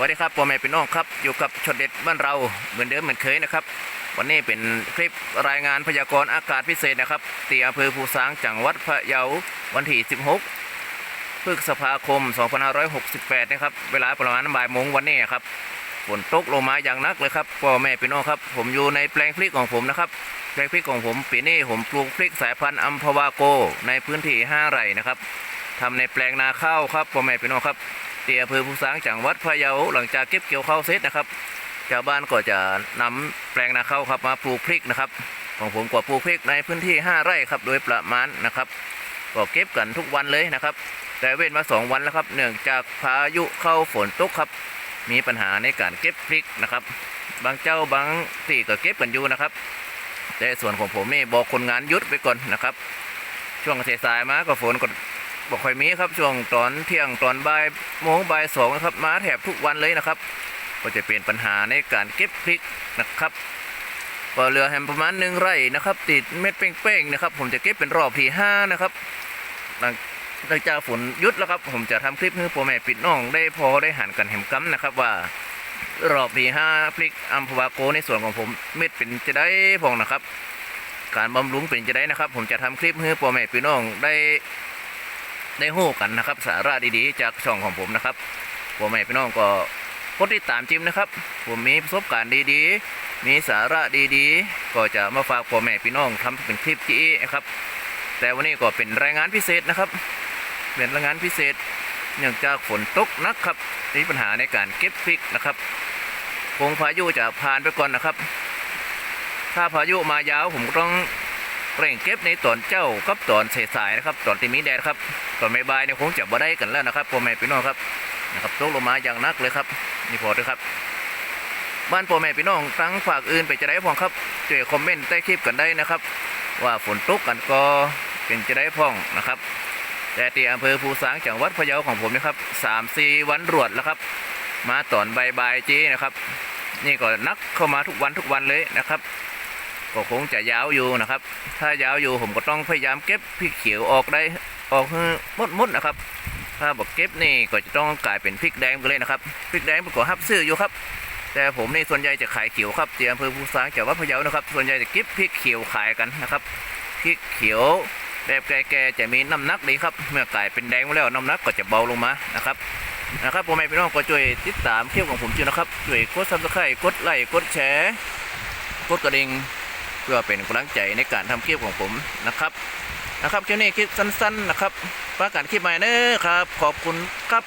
วัสดีครับพ่อแม่พี่น้องครับอยู่กับชดเด็ดบ้านเราเหมือนเดิมเหมือนเคยนะครับ วันนี้เป็นคลิปรายงานพยากรณ์อากาศพิเศษนะครับที่อำเภอภูซางจังหวัดพะเยาวันที่ 16พฤษภาคม 2568 นะครับ เวลาประมาณบ่ายโมงวันนี้ครับฝนตกลงมาอย่างนักเลยครับพ่อแม่พี่น้องครับ ผมอยู่ในแปลงพริกของผมนะครับแปลงพริกของผมปีนี้ผมปลูกพริกสายพันธุ์อัมพวาโก ในพื้นที่ 5 ไร่นะครับทำในแปลงนาข้าวครับพ่อแม่พี่น้องครับ ที่อำเภอภูสางจังหวัดพะเยาหลังจากเก็บเกี่ยวข้าวเสร็จนะครับชาวบ้านก็จะนำแปลงนาข้าวครับมาปลูกพริกนะครับ ของผมก็ปลูกพริกในพื้นที่ 5 ไร่ครับโดยประมาณนะครับก็เก็บกันทุกวันเลยนะครับ แต่เว้นมา 2 วันแล้วครับ เนื่องจากพายุเข้าฝนตกครับ มีปัญหาในการเก็บพริกนะครับ บางเจ้าบางที่ก็เก็บกันอยู่นะครับ แต่ส่วนของผมนี่บอกคนงานหยุดไปก่อนนะครับ ช่วงเสายมาก็ฝนก็ บอกค่อยมีครับช่วงตอนเที่ยงตอนบ่ายโมงบ่ายสองนะครับมาแถบทุกวันเลยนะครับ ก็จะเป็นปัญหาในการเก็บพริกนะครับก็เหลือแฮมประมาณหนึ่งไร่นะครับ ติดเม็ดเป้งๆนะครับ ผมจะเก็บเป็นรอบที่ห้านะครับหลังหลังจากฝนหยุดแล้วครับ ผมจะทำคลิปให้พ่อแม่ปิดน้องได้พอได้หันกันแหมกัมนะครับว่ารอบที่ห้าพริกอัมพวาโกในส่วนของผมเม็ดเป็นจะได้พองนะครับ การบำรุงเป็นจะได้นะครับ ผมจะทำคลิปให้พ่อแม่พี่น้องได้ ได้หู้กันนะครับ สาระดีๆ จากช่องของผมนะครับผมแม่พี่น้องก็กดติดตามจิมนะครับ ผมมีประสบการณ์ดีๆ มีสาระดีๆ ก็จะมาฝากพ่อแม่พี่น้องทำเป็นคลิปที่นะครับ แต่วันนี้ก็เป็นรายงานพิเศษนะครับ เป็นรายงานพิเศษ เนื่องจากฝนตกนักครับมีปัญหาในการเก็บพริกนะครับคงพายุจะผ่านไปก่อนนะครับ ถ้าพายุมายาวผมต้อง เร่งเก็บในตอนเจ้ากับตอนสายๆนะครับตอนที่มีแดดครับตอนบ่ายเนี่ยคงจะบ่ได้กันแล้วนะครับพ่อแม่พี่น้องครับนะครับตกลงมาอย่างนักเลยครับนี่พอด้วยครับบ้านพ่อแม่พี่น้องทั้งฝากอื่นไปจะได้พองครับช่วยคอมเมนต์ใต้คลิปกันได้นะครับ ว่าฝนตกกันก็เป็นจะได้พ่องนะครับแต่ที่อำเภอภูสางจังหวัดพะเยาของผมนะครับสามสี่วันรวดแล้วครับ มาตอนบ่ายจีนะครับ นี่ก็นักเข้ามาทุกวันทุกวันเลยนะครับ ก็คงจะยาวอยู่นะครับ ถ้ายาวอยู่ผมก็ต้องพยายามเก็บพริกเขียวออกได้ออกมดมดนะครับ ถ้าบอกเก็บนี่ก็จะต้องกลายเป็นพริกแดงไปเลยนะครับพริกแดงผมก็ฮับซื้ออยู่ครับ แต่ผมนี่ส่วนใหญ่จะขายเขียวครับที่อำเภอภูซางจังหวัดพะเยานะครับ ส่วนใหญ่จะเก็บพริกเขียวขายกันนะครับพริกเขียวแบบแก่ๆจะมีน้ำหนักดีครับ เมื่อกลายเป็นแดงแล้วน้ำหนักก็จะเบาลงมานะครับนะครับผมไม่พี่น้องก็ช่วยติดตามคลิปของผมด้วยนะครับช่วยกดซับสไครต์กดไลค์กดแชร์กดกระดิ่ง พื่อเป็นกำลังใจในการทำคลิปของผมนะครับนะครับคลิปนี้คลิปสั้นๆนะครับประกาศคลิปใหม่เนอครับ ขอบคุณครับ